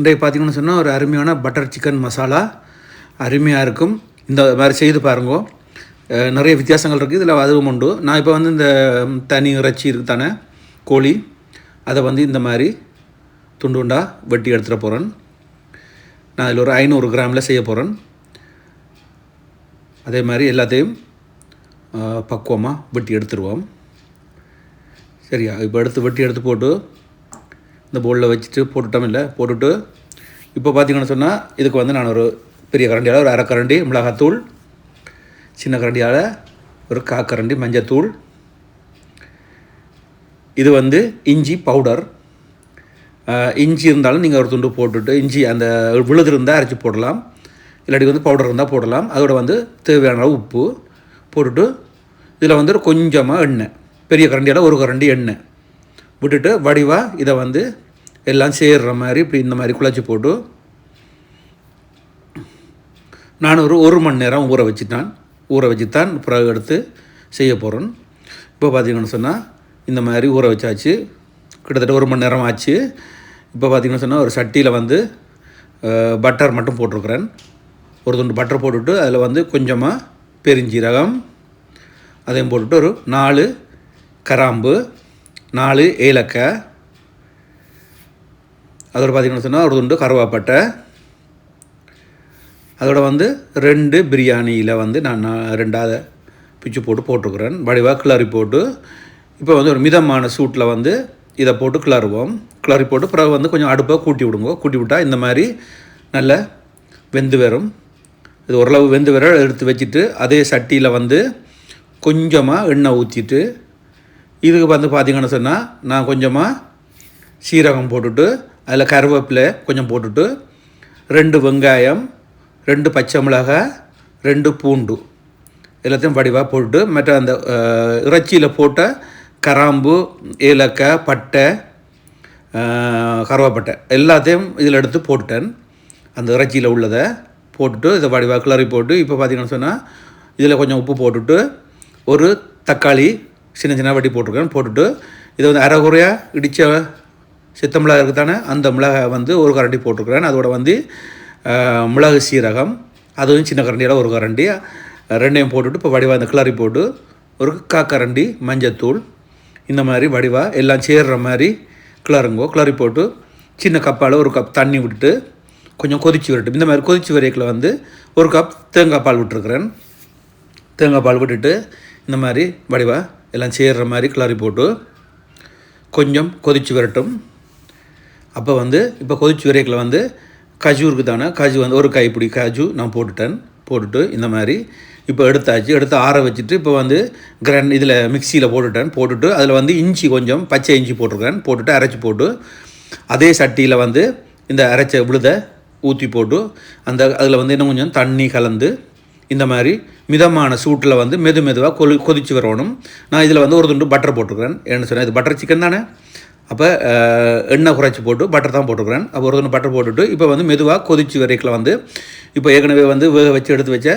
இன்றைக்கு பார்த்திங்கன்னு சொன்னால் ஒரு அருமையான பட்டர் சிக்கன் மசாலா அருமையாக இருக்கும். இந்த மாதிரி செய்து பாருங்க. நிறைய வித்தியாசங்கள் இருக்குது. இதில் அதுவும் உண்டு. நான் இப்போ வந்து இந்த தனி இறைச்சி இருக்கு தானே கோழி அதை வந்து இந்த மாதிரி துண்டு உண்டாக வெட்டி எடுத்துகிட்டு போகிறேன் நான் அதில் ஒரு ஐநூறு கிராமில் செய்ய போகிறேன் அதே மாதிரி எல்லாத்தையும் பக்குவமாக வெட்டி எடுத்துருவோம். சரியா? இப்போ எடுத்து வெட்டி எடுத்து போட்டு இந்த பவுலில் வச்சுட்டு போட்டுட்டோம் இல்லை? போட்டுட்டு இப்போ பார்த்தீங்கன்னு சொன்னால் இதுக்கு வந்து நான் ஒரு பெரிய கரண்டியால் ஒரு அரை கரண்டி மிளகாத்தூள் சின்ன கரண்டியால் ஒரு காக்கரண்டி மஞ்சத்தூள். இது வந்து இஞ்சி பவுடர் இஞ்சி இருந்தாலும் நீங்கள் ஒரு துண்டு போட்டுட்டு இஞ்சி அந்த விழுது இருந்தால் அரைச்சி போடலாம். இல்லாட்டி வந்து பவுடர் இருந்தால் போடலாம். அதோட வந்து தேவையான அளவு உப்பு போட்டுட்டு இதில் வந்து ஒரு கொஞ்சமாக எண்ணெய் பெரிய கரண்டியால் ஒரு கரண்டி எண்ணெய். விட்டுட்டு வடிவாக இதை வந்து எல்லாம் சேர்ற மாதிரி இப்படி இந்த மாதிரி குழச்சி போட்டு நான் ஒரு ஒரு மணி நேரம் ஊற வச்சுட்டான். ஊற வச்சு தான் பிறகு எடுத்து செய்ய போகிறேன் இப்போ பார்த்தீங்கன்னு சொன்னால் இந்த மாதிரி ஊற வச்சாச்சு. கிட்டத்தட்ட ஒரு மணி நேரம் ஆச்சு. இப்போ பார்த்தீங்கன்னு சொன்னால் ஒரு சட்டியில் வந்து பட்டர் மட்டும் போட்டிருக்கிறேன். ஒரு துண்டு பட்டர் போட்டுட்டு அதில் வந்து கொஞ்சமாக பெருஞ்சீரகம் அதையும் போட்டுட்டு ஒரு நாலு கராம்பு நாலு ஏலக்காய் அதோட பார்த்திங்கன்னு சொன்னால் ஒரு துண்டு கருவாப்பட்டை. அதோட வந்து ரெண்டு பிரியாணியில் வந்து நான் நான் ரெண்டாவது பிச்சு போட்டு போட்டுருக்குறேன் வடிவாக கிளறி போட்டு. இப்போ வந்து ஒரு மிதமான சூட்டில் வந்து இதை போட்டு கிளறுவோம். கிளறி போட்டு பிறகு வந்து கொஞ்சம் அடுப்பை கூட்டி விடுங்க. கூட்டி விட்டால் இந்த மாதிரி நல்ல வெந்து வரும். இது ஓரளவு வெந்து வர எடுத்து வச்சுட்டு அதே சட்டியில் வந்து கொஞ்சமாக எண்ணெய் ஊற்றிட்டு இதுக்கு வந்து பார்த்தீங்கன்னு சொன்னால் நான் கொஞ்சமாக சீரகம் போட்டுட்டு அதில் கருவேப்பிலை கொஞ்சம் போட்டுட்டு ரெண்டு வெங்காயம் ரெண்டு பச்சை மிளகாய் ரெண்டு பூண்டு எல்லாத்தையும் வடிவாக போட்டுட்டு மற்ற அந்த இறைச்சியில் போட்ட கராம்பு ஏலக்காய் பட்டை கருவாப்பட்டை எல்லாத்தையும் இதில் எடுத்து போட்டுட்டேன். அந்த இறைச்சியில் உள்ளதை போட்டுட்டு இதை வடிவாக கிளறி போட்டு இப்போ பார்த்தீங்கன்னு சொன்னால் இதில் கொஞ்சம் உப்பு போட்டுட்டு ஒரு தக்காளி சின்ன சின்ன வட்டி போட்டிருக்கேன் போட்டுட்டு இதை வந்து அரைகுறையாக இடித்த சித்த மிளகாய் இருக்குதானே அந்த மிளகாய் வந்து ஒரு கரண்டி போட்டிருக்கிறேன். அதோட வந்து மிளகு சீரகம் அதுவும் சின்ன கரண்டியில் ஒரு கரண்டி ரெண்டையும் போட்டுட்டு இப்போ வடிவாக இந்த கிளறி போட்டு ஒரு காக்கரண்டி மஞ்சத்தூள் இந்த மாதிரி வடிவாக எல்லாம் சேர்ற மாதிரி கிளறுங்கோ கிளறி போட்டு சின்ன கப்பால் ஒரு கப் தண்ணி விட்டுட்டு கொஞ்சம் கொதிச்சு வரட்டும் இந்த மாதிரி கொதிச்சு வரைக்கில் வந்து ஒரு கப் தேங்காய் பால் விட்டுருக்குறேன். தேங்காய் பால் விட்டுட்டு இந்த மாதிரி வடிவாக எல்லாம் சேர்கிற மாதிரி கிளறி போட்டு கொஞ்சம் கொதிச்சு விரட்டும். அப்போ வந்து இப்போ கொதிச்சு விரைக்கில் வந்து கஜு இருக்குது தானே கஜு வந்து ஒரு கைப்பிடி கஜு நான் போட்டுட்டேன். போட்டுட்டு இந்த மாதிரி இப்போ எடுத்தாச்சு. எடுத்து ஆற வச்சுட்டு இப்போ வந்து கிரைண்ட் இதில் மிக்சியில் போட்டுட்டேன். போட்டுட்டு அதில் வந்து இஞ்சி கொஞ்சம் பச்சை இஞ்சி போட்டிருக்கேன் போட்டுட்டு அரைச்சி போட்டு அதே சட்டியில் வந்து இந்த அரைச்ச விழுதை ஊற்றி போட்டு அந்த அதில் வந்து இன்னும் கொஞ்சம் தண்ணி கலந்து இந்த மாதிரி மிதமான சூட்டில் வந்து மெது மெதுவாக கொலு கொதிச்சு வரணும். நான் இதில் வந்து ஒரு துண்டு பட்டர் போட்டுக்கிறேன். என்ன சொன்னேன் இது பட்டர் சிக்கன் தானே? அப்போ எண்ணெய் குறைச்சி போட்டு பட்டர் தான் போட்டுக்கிறேன். அப்போ ஒரு துண்டு பட்டர் போட்டுட்டு இப்போ வந்து மெதுவாக கொதிச்சு வரைக்கில் வந்து இப்போ ஏற்கனவே வந்து வேக வச்சு எடுத்து வச்ச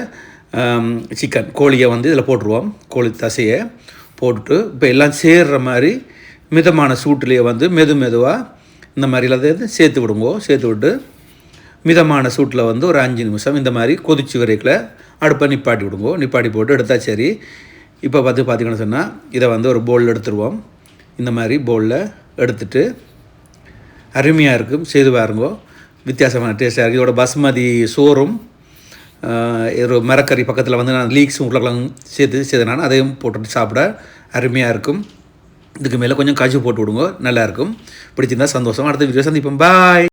சிக்கன் கோழியை வந்து இதில் போட்டுருவோம். கோழி தசையை போட்டுட்டு இப்போ எல்லாம் சேர்கிற மாதிரி மிதமான சூட்டிலேயே வந்து மெது மெதுவாக இந்த மாதிரி எல்லாத்தையும் சேர்த்து விடுங்கோ. சேர்த்து விட்டு மிதமான சூட்டில் வந்து ஒரு அஞ்சு நிமிஷம் இந்த மாதிரி கொதிச்சு வரைக்கில் அடுப்பை நிப்பாட்டி விடுங்க. நிப்பாட்டி போட்டு எடுத்தா சரி. இப்போ பார்த்து பார்த்தீங்கன்னு சொன்னால் இதை வந்து ஒரு பவுலில் எடுத்துருவோம். இந்த மாதிரி பவுலில் எடுத்துட்டு அருமையாக இருக்கும். செய்து பாருங்கோ. வித்தியாசமான டேஸ்ட்டாக இருக்குது இதோட பஸ்மதி சோறும் ஒரு மரக்கறி பக்கத்தில் வந்து நான் லீக்ஸும் உருளைக்கிழங்கு சேர்த்து சேர்த்துனாலும் அதையும் போட்டுட்டு சாப்பிட அருமையாக இருக்கும். இதுக்கு மேலே கொஞ்சம் காஜு போட்டு விடுங்க. நல்லாயிருக்கும் பிடிச்சிருந்தா சந்தோஷம். அடுத்த வீடியோ சந்திப்போம். பாய்